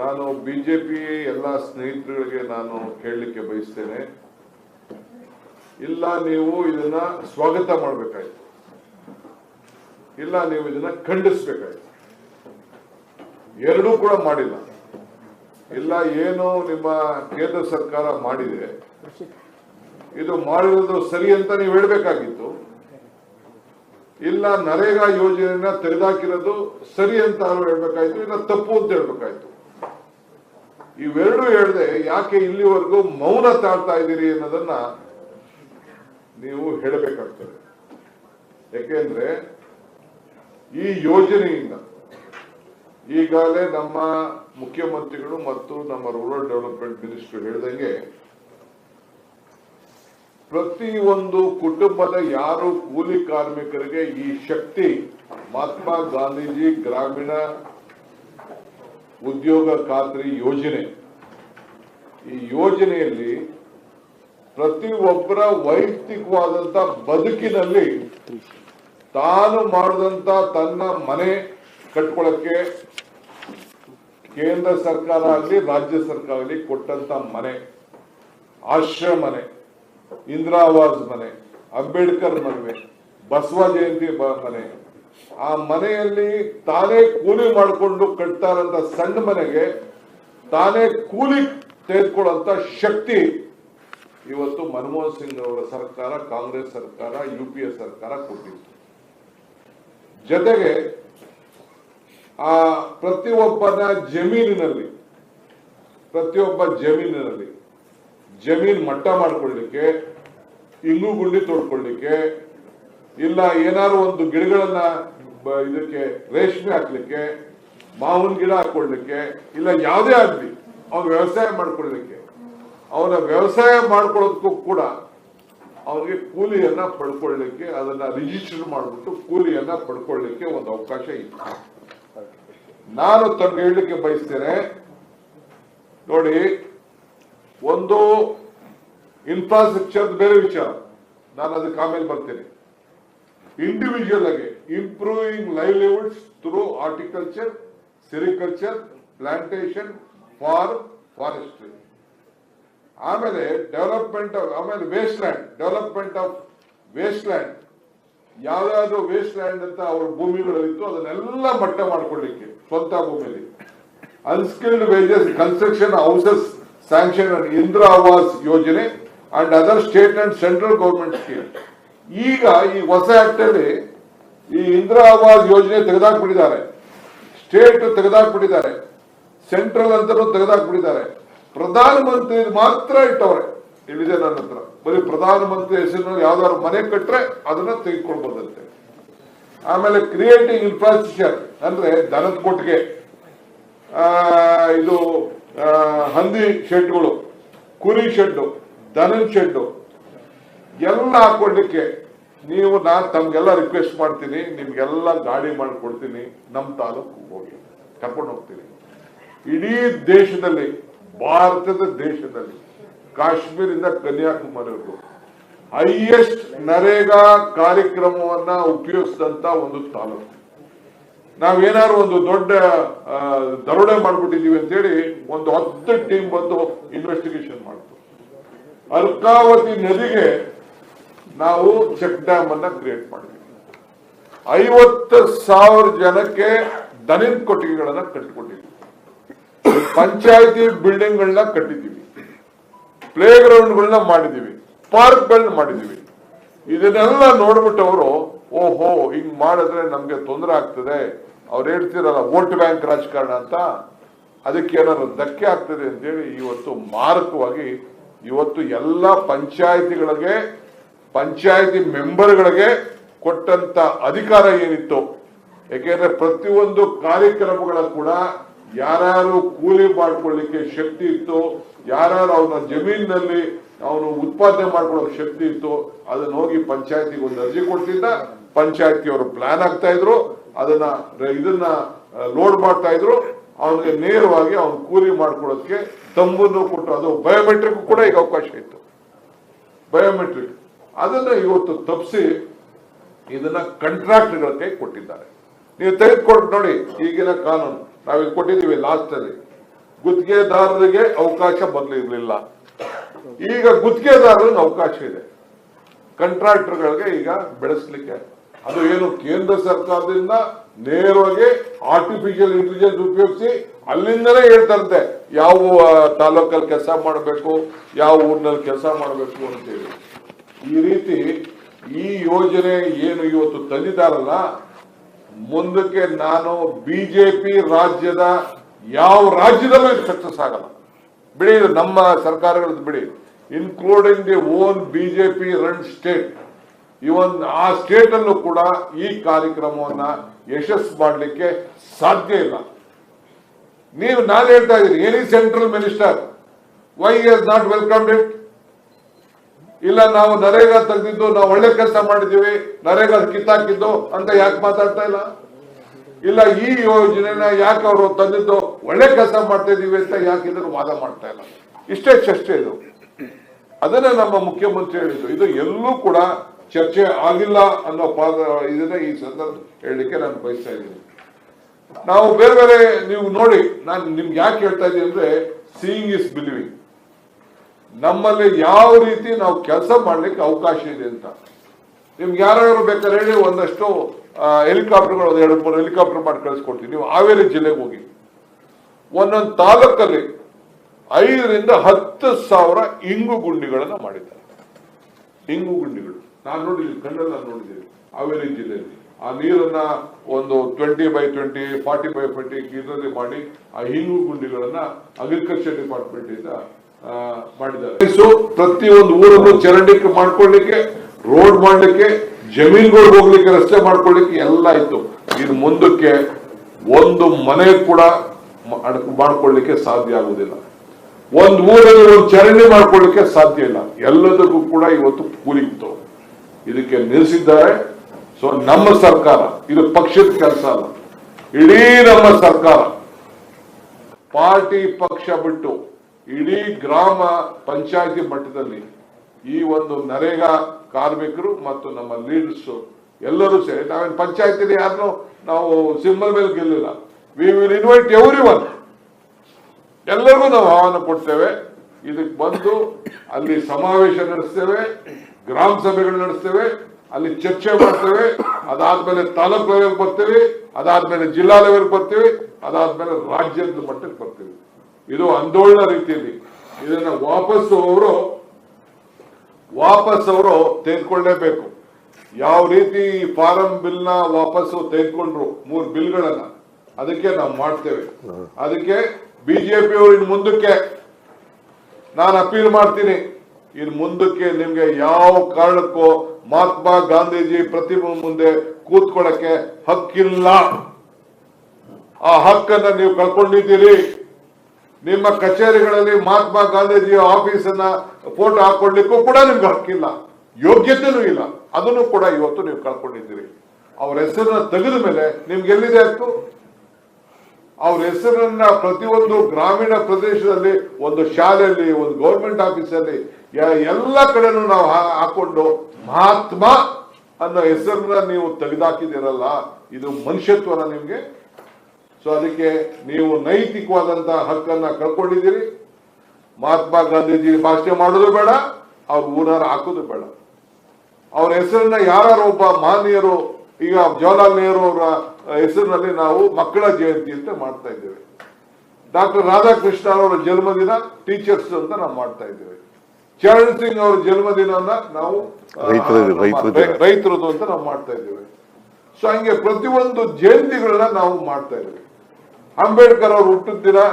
ನಾನು ಬಿಜೆಪಿ ಎಲ್ಲ ಸ್ನೇಹಿತರುಗಳಿಗೆ ನಾನು ಕೇಳಲಿಕ್ಕೆ ಬಯಸ್ತೇನೆ. ಇಲ್ಲ, ನೀವು ಇದನ್ನ ಸ್ವಾಗತ ಮಾಡಬೇಕಾಯ್ತು. ಇಲ್ಲ, ನೀವು ಇದನ್ನ ಖಂಡಿಸ್ಬೇಕಾಯ್ತು. ಎರಡೂ ಕೂಡ ಮಾಡಿಲ್ಲ. ಇಲ್ಲ, ಏನು ನಿಮ್ಮ ಕೇಂದ್ರ ಸರ್ಕಾರ ಮಾಡಿದೆ. ಇದು ಮಾಡಿರೋದು ಸರಿ ಅಂತ ನೀವು ಹೇಳಬೇಕಾಗಿತ್ತು. ಇಲ್ಲ, ನರೇಗಾ ಯೋಜನೆಯನ್ನ ತೆರೆದಾಕಿರೋದು ಸರಿ ಅಂತ ಹೇಳಬೇಕಾಯ್ತು ಹೇಳ್ಬೇಕಾಯ್ತು, ಇಲ್ಲ, ತಪ್ಪು ಅಂತ ಹೇಳ್ಬೇಕಾಯ್ತು. ಇವೆರಡು ಹೇಳದೆ ಯಾಕೆ ಇಲ್ಲಿವರೆಗೂ ಮೌನ ತಾಳ್ತಾ ಇದ್ದೀರಿ ಅನ್ನೋದನ್ನ ನೀವು ಹೇಳಬೇಕಾಗ್ತದೆ. ಯಾಕೆಂದ್ರೆ ಈ ಯೋಜನೆಯಿಂದ ಈಗಾಗಲೇ ನಮ್ಮ ಮುಖ್ಯಮಂತ್ರಿಗಳು ಮತ್ತು ನಮ್ಮ ರೂರಲ್ ಡೆವಲಪ್ಮೆಂಟ್ ಮಿನಿಸ್ಟರ್ ಹೇಳಿದಂಗೆ ಪ್ರತಿ ಒಂದು ಕುಟುಂಬದ ಯಾರು ಕೂಲಿ ಕಾರ್ಮಿಕರಿಗೆ ಈ ಶಕ್ತಿ ಮಹಾತ್ಮ ಗಾಂಧೀಜಿ ಗ್ರಾಮೀಣ ಉದ್ಯೋಗ ಖಾತ್ರಿ ಯೋಜನೆ. ಈ ಯೋಜನೆಯಲ್ಲಿ ಪ್ರತಿ ಒಬ್ಬರ ವೈಯಕ್ತಿಕವಾದಂತ ಬದುಕಿನಲ್ಲಿ ತಾನು ಮಾಡಿದಂತ ತನ್ನ ಮನೆ ಕಟ್ಕೊಳ್ಳಕ್ಕೆ ಕೇಂದ್ರ ಸರ್ಕಾರ ಆಗಲಿ, ರಾಜ್ಯ ಸರ್ಕಾರ ಆಗಲಿ ಕೊಟ್ಟಂತ ಮನೆ ಆಶ್ರಯ ಮನೆ, ಇಂದಿರಾ ಆವಾಸ್ ಮನೆ, ಅಂಬೇಡ್ಕರ್ ಮನೆ ಬಸವ ಜಯಂತಿ ಮನೆ ಆ ಮನೆಯಲ್ಲಿ ತಾನೇ ಕೂಲಿ ಮಾಡಿಕೊಂಡು ಕಟ್ತಾರಂತ ಸಣ್ಣ ಮನೆಗೆ ತಾನೇ ಕೂಲಿ ತೆಗೆದುಕೊಳ್ಳುವಂತ ಶಕ್ತಿ ಇವತ್ತು ಮನಮೋಹನ್ ಸಿಂಗ್ ಅವರ ಸರ್ಕಾರ, ಕಾಂಗ್ರೆಸ್ ಸರ್ಕಾರ, ಯು ಸರ್ಕಾರ ಕೊಟ್ಟಿತ್ತು. ಜೊತೆಗೆ ಆ ಪ್ರತಿಯೊಬ್ಬನ ಜಮೀನಿನಲ್ಲಿ, ಪ್ರತಿಯೊಬ್ಬ ಜಮೀನಿನಲ್ಲಿ ಜಮೀನ್ ಮಟ್ಟ ಮಾಡ್ಕೊಳ್ಳಿಕ್ಕೆ, ಇಂಗು ಗುಂಡಿ ತೋಡ್ಕೊಳ್ಳಿಕ್ಕೆ ಇಲ್ಲ, ಏನಾದ್ರು ಒಂದು ಗಿಡಗಳನ್ನ ಇದಕ್ಕೆ ರೇಷ್ಮೆ ಹಾಕ್ಲಿಕ್ಕೆ, ಮಾವಿನ ಗಿಡ ಹಾಕೊಳ್ಳಿಕ್ಕೆ ಇಲ್ಲ ಯಾವುದೇ ಆಗ್ಲಿ, ಅವ್ನು ವ್ಯವಸಾಯ ಮಾಡ್ಕೊಳ್ಳಿಕ್ಕೆ ಅವನ ವ್ಯವಸಾಯ ಮಾಡ್ಕೊಳ್ಳೋದಕ್ಕೂ ಕೂಡ ಅವನಿಗೆ ಕೂಲಿಯನ್ನ ಪಡ್ಕೊಳ್ಳಿಕ್ಕೆ ಅದನ್ನ ರಿಜಿಸ್ಟರ್ ಮಾಡಿಬಿಟ್ಟು ಕೂಲಿಯನ್ನ ಪಡ್ಕೊಳ್ಳಿಕ್ಕೆ ಒಂದು ಅವಕಾಶ ಇತ್ತು ನಾನು ತಮ್ಗೆ ಹೇಳಲಿಕ್ಕೆ ಬಯಸ್ತೇನೆ, ನೋಡಿ, ಒಂದು ಇನ್ಫ್ರಾಸ್ಟ್ರಕ್ಚರ್ ಬೇರೆ ವಿಚಾರ. ನಾನು ಅದಕ್ಕೆ ಆಮೇಲೆ ಬರ್ತೇನೆ. ಇಂಡಿವಿಜುವಲ್ ಆಗಿ improving livelihoods through horticulture sericulture plantation for forestry ಆಮೇಲೆ ಡೆವಲಪ್ಮೆಂಟ್ ಆಫ್ ಆಮೇಲೆ waste land development of waste land ಯಾವ್ದಾದ್ರು ವೇಸ್ಟ್ ಲ್ಯಾಂಡ್ ಅಂತ ಅವ್ರ ಭೂಮಿಗಳಲ್ಲಿತ್ತು, ಅದನ್ನೆಲ್ಲ ಮಟ್ಟ ಮಾಡ್ಕೊಳ್ಳಿಕ್ಕೆ ಸ್ವಂತ ಭೂಮಿಯಲ್ಲಿ. Unskilled wages construction houses sanction Indira Awas Yojana and other state and central government scheme ಈಗ ಈ ಹೊಸ ಆಕ್ಟ್ ಅಲ್ಲಿ ಈ ಇಂದಿರಾ ಆವಾಸ್ ಯೋಜನೆ ತೆಗೆದಾಕ್ಬಿಟ್ಟಿದ್ದಾರೆ. ಸ್ಟೇಟ್ ತೆಗೆದಾಕ್ಬಿಟ್ಟಿದ್ದಾರೆ. ಸೆಂಟ್ರಲ್ ಅಂತಲೂ ತೆಗೆದಾಕ್ಬಿಟ್ಟಿದ್ದಾರೆ. ಪ್ರಧಾನಮಂತ್ರಿ ಮಾತ್ರ ಇಟ್ಟವ್ರೆ. ಇಲ್ಲಿದೆ ನನ್ನ ಹತ್ರ. ಬರೀ ಪ್ರಧಾನಮಂತ್ರಿ ಹೆಸರಿನಲ್ಲಿ ಯಾವ್ದಾದ್ರು ಮನೆ ಕಟ್ರೆ ಅದನ್ನ ತೆಗೆದುಕೊಳ್ಬೋದಂತೆ ಆಮೇಲೆ ಕ್ರಿಯೇಟಿಂಗ್ ಇನ್ಫ್ರಾಸ್ಟ್ರಕ್ಚರ್ ಅಂದ್ರೆ ದನದ ಕೊಟ್ಟಿಗೆ ಇದು ಹಂದಿ ಶೆಡ್ಗಳು ಕುರಿ ಶೆಡ್ಡು ದನದ ಶೆಡ್ಡು ಎಲ್ಲ ಹಾಕೊಳ್ಳಿಕ್ಕೆ ನೀವು, ನಾನು ತಮ್ಗೆಲ್ಲ ರಿಕ್ವೆಸ್ಟ್ ಮಾಡ್ತೀನಿ, ನಿಮ್ಗೆಲ್ಲ ಗಾಡಿ ಮಾಡಿಕೊಡ್ತೀನಿ ನಮ್ಮ ತಾಲೂಕು ಹೋಗಿ. ಕರ್ಕೊಂಡು ಹೋಗ್ತೀನಿ. ಇಡೀ ದೇಶದಲ್ಲಿ, ಭಾರತದ ದೇಶದಲ್ಲಿ, ಕಾಶ್ಮೀರಿಂದ ಕನ್ಯಾಕುಮಾರಿವರೆಗೂ ಹೈಯೆಸ್ಟ್ ನರೇಗಾ ಕಾರ್ಯಕ್ರಮವನ್ನ ಉಪಯೋಗಿಸಿದಂತ ಒಂದು ತಾಲೂಕು. ನಾವೇನಾದ್ರು ಒಂದು ದೊಡ್ಡ ದರೋಡೆ ಮಾಡ್ಬಿಟ್ಟಿದೀವಿ ಅಂತೇಳಿ ಒಂದು ಹತ್ತು ಟೀಮ್ ಬಂದು ಇನ್ವೆಸ್ಟಿಗೇಷನ್ ಮಾಡ್ತು. ಅರ್ಕಾವತಿ ನದಿಗೆ ನಾವು ಚೆಕ್ ಡ್ಯಾಮ್ ಅನ್ನ ಕ್ರಿಯೇಟ್ ಮಾಡಿದ್ವಿ ಐವತ್ತು ಸಾವಿರ ಜನಕ್ಕೆ ದನಿನ ಕೊಟ್ಟಿಗೆಗಳನ್ನ ಕಟ್ಟಿಕೊಟ್ಟಿದ್ವಿ ಪಂಚಾಯತಿ ಬಿಲ್ಡಿಂಗ್ಗಳನ್ನ ಕಟ್ಟಿದ್ದೀವಿ. ಪ್ಲೇ ಗ್ರೌಂಡ್ಗಳನ್ನ ಮಾಡಿದೀವಿ ಪಾರ್ಕ್ಗಳನ್ನ ಮಾಡಿದೀವಿ ಇದನ್ನೆಲ್ಲ ನೋಡ್ಬಿಟ್ಟು ಅವರು, ಓಹೋ, ಹಿಂಗ್ ಮಾಡಿದ್ರೆ ನಮ್ಗೆ ತೊಂದರೆ ಆಗ್ತದೆ. ಅವ್ರು ಹೇಳ್ತಿರಲ್ಲ ವೋಟ್ ಬ್ಯಾಂಕ್ ರಾಜಕಾರಣ ಅಂತ. ಅದಕ್ಕೆ ಏನಾದ್ರು ಧಕ್ಕೆ ಆಗ್ತದೆ ಅಂತೇಳಿ ಇವತ್ತು ಮಾರಕವಾಗಿ ಇವತ್ತು ಎಲ್ಲ ಪಂಚಾಯತಿಗಳಿಗೆ ಪಂಚಾಯತಿ ಮೆಂಬರ್ಗಳಿಗೆ ಕೊಟ್ಟಂತ ಅಧಿಕಾರ ಏನಿತ್ತು? ಯಾಕೆಂದ್ರೆ ಪ್ರತಿಯೊಂದು ಕಾರ್ಯಕ್ರಮಗಳ ಕೂಡ ಯಾರು ಕೂಲಿ ಮಾಡ್ಕೊಳ್ಳಿಕ್ಕೆ ಶಕ್ತಿ ಇತ್ತು ಯಾರು ಅವನ ಜಮೀನಿನಲ್ಲಿ ಅವನು ಉತ್ಪಾದನೆ ಮಾಡ್ಕೊಳ್ಳೋಕೆ ಶಕ್ತಿ ಇತ್ತು, ಅದನ್ನ ಹೋಗಿ ಪಂಚಾಯತಿಗೆ ಒಂದು ಅರ್ಜಿ ಕೊಡ್ತಿದ್ದ, ಪಂಚಾಯತಿಯವರು ಪ್ಲಾನ್ ಆಗ್ತಾ ಇದ್ರು, ಅದನ್ನ ಇದನ್ನ ಲೋಡ್ ಮಾಡ್ತಾ ಇದ್ರು, ಅವನಿಗೆ ನೇರವಾಗಿ ಅವನು ಕೂಲಿ ಮಾಡ್ಕೊಳ್ಳೋದಕ್ಕೆ ತಂಬನ್ನು ಕೊಟ್ಟು, ಅದು ಬಯೋಮೆಟ್ರಿಕ್ ಕೂಡ ಈಗ ಅವಕಾಶ ಇತ್ತು. ಬಯೋಮೆಟ್ರಿಕ್ ಅದನ್ನ ಇವತ್ತು ತಪ್ಪಿಸಿ ಇದನ್ನ ಕಾಂಟ್ರಾಕ್ಟ್ಗಳ ಕೈ ಕೊಟ್ಟಿದ್ದಾರೆ. ನೀವು ತೆಗೆದುಕೊಂಡು ನೋಡಿ, ಈಗಿನ ಕಾನೂನು, ನಾವಿಲ್ಲಿ ಕೊಟ್ಟಿದ್ದೀವಿ ಲಾಸ್ಟ್ ಅಲ್ಲಿ. ಗುತ್ತಿಗೆದಾರರಿಗೆ ಅವಕಾಶ ಬರಲಿರ್ಲಿಲ್ಲ ಈಗ ಗುತ್ತಿಗೆದಾರರಿಗೆ ಅವಕಾಶ ಇದೆ. ಕಾಂಟ್ರಾಕ್ಟರ್ಗಳಿಗೆ ಈಗ ಬೆಳೆಸಲಿಕ್ಕೆ. ಅದು ಏನು ಕೇಂದ್ರ ಸರ್ಕಾರದಿಂದ ನೇರವಾಗಿ ಆರ್ಟಿಫಿಷಿಯಲ್ ಇಂಟೆಲಿಜೆನ್ಸ್ ಉಪಯೋಗಿಸಿ ಅಲ್ಲಿಂದಲೇ ಹೇಳ್ತಾರಂತೆ ಯಾವ ತಾಲೂಕಲ್ಲಿ ಕೆಲಸ ಮಾಡಬೇಕು, ಯಾವ ಊರಿನಲ್ಲಿ ಕೆಲಸ ಮಾಡಬೇಕು ಅಂತೇಳಿ. ಈ ರೀತಿ ಈ ಯೋಜನೆ ಏನು ಇವತ್ತು ತಂದಿದ್ದಾರಲ್ಲ, ಮುಂದಕ್ಕೆ ನಾನು ಬಿಜೆಪಿ ರಾಜ್ಯದ ಯಾವ ರಾಜ್ಯದಲ್ಲೂ ಸಕ್ಸಸ್ ಆಗಲ್ಲ. ಬಿಡಿ ನಮ್ಮ ಸರ್ಕಾರಗಳದ್ದು ಬಿಡಿ. Including the own BJP run state even ಆ ಸ್ಟೇಟ್ ಅಲ್ಲೂ ಕೂಡ ಈ ಕಾರ್ಯಕ್ರಮವನ್ನ ಯಶಸ್ಸು ಮಾಡಲಿಕ್ಕೆ ಸಾಧ್ಯ ಇಲ್ಲ. ನೀವು ನಾನು ಹೇಳ್ತಾ ಇದ್ದೀನಿ any central minister why is not welcome it ಇಲ್ಲ, ನಾವು ನರೇಗಾ ತೆಗೆದಿದ್ದು, ನಾವು ಒಳ್ಳೆ ಕೆಲಸ ಮಾಡಿದೀವಿ ನರೇಗಾ ಕಿತ್ತಾಕಿದ್ದು ಅಂತ ಯಾಕೆ ಮಾತಾಡ್ತಾ ಇಲ್ಲ? ಇಲ್ಲ, ಈ ಯೋಜನೆನ ಯಾಕೆ ಅವರು ತಂದಿದ್ದು, ಒಳ್ಳೆ ಕೆಲಸ ಮಾಡ್ತಾ ಇದೀವಿ ಅಂತ ಯಾಕೆ ಇದ್ರು ವಾದ ಮಾಡ್ತಾ ಇಲ್ಲ. ಇಷ್ಟೇ ಚರ್ಚೆ ಇದು. ಅದನ್ನೇ ನಮ್ಮ ಮುಖ್ಯಮಂತ್ರಿ ಹೇಳಿದ್ರು ಇದು ಎಲ್ಲೂ ಕೂಡ ಚರ್ಚೆ ಆಗಿಲ್ಲ ಅನ್ನೋ ಪಾದ, ಇದನ್ನ ಈ ಸಂದರ್ಭ ಹೇಳಲಿಕ್ಕೆ ನಾನು ಬಯಸ್ತಾ ಇದ್ದೀನಿ. ನಾವು ಬೇರೆ ಬೇರೆ ನೀವು ನೋಡಿ, ನಾನು ನಿಮ್ಗೆ ಯಾಕೆ ಹೇಳ್ತಾ ಇದ್ದೀನಿ ಅಂದ್ರೆ ಸೀಯಿಂಗ್ ಇಸ್ ಬಿಲೀವಿಂಗ್ ನಮ್ಮಲ್ಲಿ ಯಾವ ರೀತಿ ನಾವು ಕೆಲಸ ಮಾಡಲಿಕ್ಕೆ ಅವಕಾಶ ಇದೆ ಅಂತ. ನಿಮ್ಗೆ ಯಾರ್ಯಾರು ಬೇಕಾದ್ರೆ ಹೇಳಿ, ಒಂದಷ್ಟು ಹೆಲಿಕಾಪ್ಟರ್ಗಳು ಎರಡು ಮೂರು ಹೆಲಿಕಾಪ್ಟರ್ ಮಾಡಿ ಕಳಿಸ್ಕೊಡ್ತೀವಿ ನೀವು ಹಾವೇರಿ ಜಿಲ್ಲೆಗೆ ಹೋಗಿ. ಒಂದೊಂದು ತಾಲೂಕಲ್ಲಿ ಐದರಿಂದ ಹತ್ತು ಸಾವಿರ ಇಂಗು ಗುಂಡಿಗಳನ್ನು ಮಾಡಿದ್ದಾರೆ. ಇಂಗು ಗುಂಡಿಗಳು. ನಾನು ನೋಡಿದ್ದೀನಿ, ಕಣ್ಣಲ್ಲಿ ನಾನು ನೋಡಿದ್ದೀನಿ, ಹಾವೇರಿ ಜಿಲ್ಲೆಯಲ್ಲಿ. ಆ ನೀರನ್ನ ಒಂದು twenty by twenty forty by forty ಇದರಲ್ಲಿ ಮಾಡಿ ಆ ಇಂಗು ಗುಂಡಿಗಳನ್ನ ಅಗ್ರಿಕಲ್ಚರ್ ಡಿಪಾರ್ಟ್ಮೆಂಟ್ ಇಂದ ಮಾಡಿದ್ದಾರೆ. ಪ್ರತಿಯೊಂದು ಊರನ್ನು ಚರಂಡಿ ಮಾಡ್ಕೊಳ್ಳಿಕ್ಕೆ ರೋಡ್ ಮಾಡ್ಲಿಕ್ಕೆ, ಜಮೀನುಗಳು ಹೋಗ್ಲಿಕ್ಕೆ ರಸ್ತೆ ಮಾಡ್ಕೊಳ್ಳಿಕ್ಕೆ ಎಲ್ಲ ಇತ್ತು. ಇದು ಮುಂದಕ್ಕೆ ಒಂದು ಮನೆ ಕೂಡ ಮಾಡ್- ಮಾಡ್ಕೊಳ್ಳಿಕ್ಕೆ ಸಾಧ್ಯ ಆಗುದಿಲ್ಲ. ಒಂದು ಊರಲ್ಲಿ ಒಂದು ಚರಂಡಿ ಮಾಡ್ಕೊಳ್ಳಿಕ್ಕೆ ಸಾಧ್ಯ ಇಲ್ಲ. ಎಲ್ಲದಕ್ಕೂ ಕೂಡ ಇವತ್ತು ಕೂಲಿತ್ತು ಇದಕ್ಕೆ ನಿಲ್ಲಿಸಿದ್ದಾರೆ ಸೊ ನಮ್ಮ ಸರ್ಕಾರ, ಇದು ಪಕ್ಷದ ಕೆಲಸ ಅಲ್ಲ. ಇಡೀ ನಮ್ಮ ಸರ್ಕಾರ ಪಾರ್ಟಿ ಪಕ್ಷ ಬಿಟ್ಟು ಇಡೀ ಗ್ರಾಮ ಪಂಚಾಯತಿ ಮಟ್ಟದಲ್ಲಿ ಈ ಒಂದು ನರೇಗಾ ಕಾರ್ಮಿಕರು ಮತ್ತು ನಮ್ಮ ಲೀಡರ್ಸ್ ಎಲ್ಲರೂ ಸೇರಿ, ನಾವೇನು ಪಂಚಾಯತಿಲಿ ಯಾರನ್ನು ನಾವು ಸಿಂಬಲ್ ಮೇಲೆ ಗೆಲ್ಲಿಲ್ಲ. We will invite everyone ಎಲ್ಲರಿಗೂ ನಾವು ಆಹ್ವಾನ ಕೊಡ್ತೇವೆ. ಇದಕ್ಕೆ ಬಂದು ಅಲ್ಲಿ ಸಮಾವೇಶ ನಡೆಸ್ತೇವೆ, ಗ್ರಾಮ ಸಭೆಗಳು ನಡೆಸ್ತೇವೆ, ಅಲ್ಲಿ ಚರ್ಚೆ ಮಾಡ್ತೇವೆ. ಅದಾದ್ಮೇಲೆ ತಾಲೂಕ್ ಲೆವೆಲ್ ಬರ್ತೀವಿ, ಅದಾದ್ಮೇಲೆ ಜಿಲ್ಲಾ ಲೆವೆಲ್ ಬರ್ತೀವಿ, ಅದಾದ್ಮೇಲೆ ರಾಜ್ಯದ ಮಟ್ಟಕ್ಕೆ ಬರ್ತೀವಿ. ಇದು ಆಂದೋಲನ ರೀತಿಯಲ್ಲಿ. ಇದನ್ನ ವಾಪಸ್ಸು ಅವರು ವಾಪಸ್ ಅವರು ತೆಗೆದುಕೊಳ್ಳೇಬೇಕು. ಯಾವ ರೀತಿ ಈ ಫಾರಂ ಬಿಲ್ನ ವಾಪಸ್ಸು ತೆಗೆದುಕೊಂಡ್ರು, ಮೂರು ಬಿಲ್ಗಳನ್ನ, ಅದಕ್ಕೆ ನಾವು ಮಾಡ್ತೇವೆ. ಅದಕ್ಕೆ ಬಿಜೆಪಿ ಅವರು ಇನ್ ಮುಂದಕ್ಕೆ, ನಾನು ಅಪೀಲ್ ಮಾಡ್ತೀನಿ, ಇನ್ ಮುಂದಕ್ಕೆ ನಿಮ್ಗೆ ಯಾವ ಕಾರಣಕ್ಕೂ ಮಹಾತ್ಮ ಗಾಂಧೀಜಿ ಪ್ರತಿಮೆ ಮುಂದೆ ಕೂತ್ಕೊಳ್ಳಕ್ಕೆ ಹಕ್ಕಿಲ್ಲ. ಆ ಹಕ್ಕನ್ನ ನೀವು ಕಳ್ಕೊಂಡಿದ್ದೀರಿ. ನಿಮ್ಮ ಕಚೇರಿಗಳಲ್ಲಿ ಮಹಾತ್ಮ ಗಾಂಧೀಜಿ ಆಫೀಸ್ ಅನ್ನ ಫೋಟೋ ಹಾಕೊಳ್ಳಿಕ್ಕೂ ಕೂಡ ನಿಮ್ಗೆ ಹಕ್ಕಿಲ್ಲ. ಯೋಗ್ಯತೆನೂ ಇಲ್ಲ. ಅದನ್ನು ಕೂಡ ಇವತ್ತು ನೀವು ಕಳ್ಕೊಂಡಿದ್ದೀರಿ. ಅವ್ರ ಹೆಸರನ್ನ ತೆಗೆದ ಮೇಲೆ ನಿಮ್ಗೆ ಎಲ್ಲಿದೆ ಹಕ್ಕು ಅವ್ರ ಹೆಸರನ್ನ ಪ್ರತಿಯೊಂದು ಗ್ರಾಮೀಣ ಪ್ರದೇಶದಲ್ಲಿ, ಒಂದು ಶಾಲೆಯಲ್ಲಿ, ಒಂದು ಗೌರ್ಮೆಂಟ್ ಆಫೀಸಲ್ಲಿ ಎಲ್ಲ ಕಡೆನೂ ನಾವು ಹಾಕೊಂಡು ಮಹಾತ್ಮ ಅನ್ನೋ ಹೆಸರನ್ನ ನೀವು ತೆಗೆದಾಕಿದಿರಲ್ಲ ಇದು ಮನುಷ್ಯತ್ವನ ನಿಮ್ಗೆ ಸೊ ಅದಕ್ಕೆ ನೀವು ನೈತಿಕವಾದಂತಹ ಹಕ್ಕನ್ನ ಕಳ್ಕೊಂಡಿದ್ದೀರಿ. ಮಹಾತ್ಮ ಗಾಂಧೀಜಿ ಭಾಷಣ ಮಾಡೋದು ಬೇಡ ಅವ್ರ ಊರಾರ ಹಾಕೋದು ಬೇಡ. ಅವ್ರ ಹೆಸರನ್ನ ಯಾರು ಒಬ್ಬ ಮಾನ್ಯರು ಈಗ ಜವಾಹರ್ಲಾಲ್ ನೆಹರು ಅವರ ಹೆಸರಿನಲ್ಲಿ ನಾವು ಮಕ್ಕಳ ಜಯಂತಿ ಅಂತ ಮಾಡ್ತಾ ಇದ್ದೇವೆ. ಡಾಕ್ಟರ್ ರಾಧಾಕೃಷ್ಣ ಅವರ ಜನ್ಮದಿನ ಟೀಚರ್ಸ್ ಅಂತ ನಾವು ಮಾಡ್ತಾ ಇದ್ದೇವೆ. ಚರಣ್ ಸಿಂಗ್ ಅವರ ಜನ್ಮದಿನ ನಾವು ರೈತರದು ಅಂತ ನಾವು ಮಾಡ್ತಾ ಇದ್ದೇವೆ. ಸೊ ಹಂಗೆ ಪ್ರತಿಯೊಂದು ಜಯಂತಿಗಳನ್ನ ನಾವು ಮಾಡ್ತಾ ಇದ್ದೇವೆ. ಅಂಬೇಡ್ಕರ್ ಅವರು ಹುಟ್ಟಿದ ದಿನ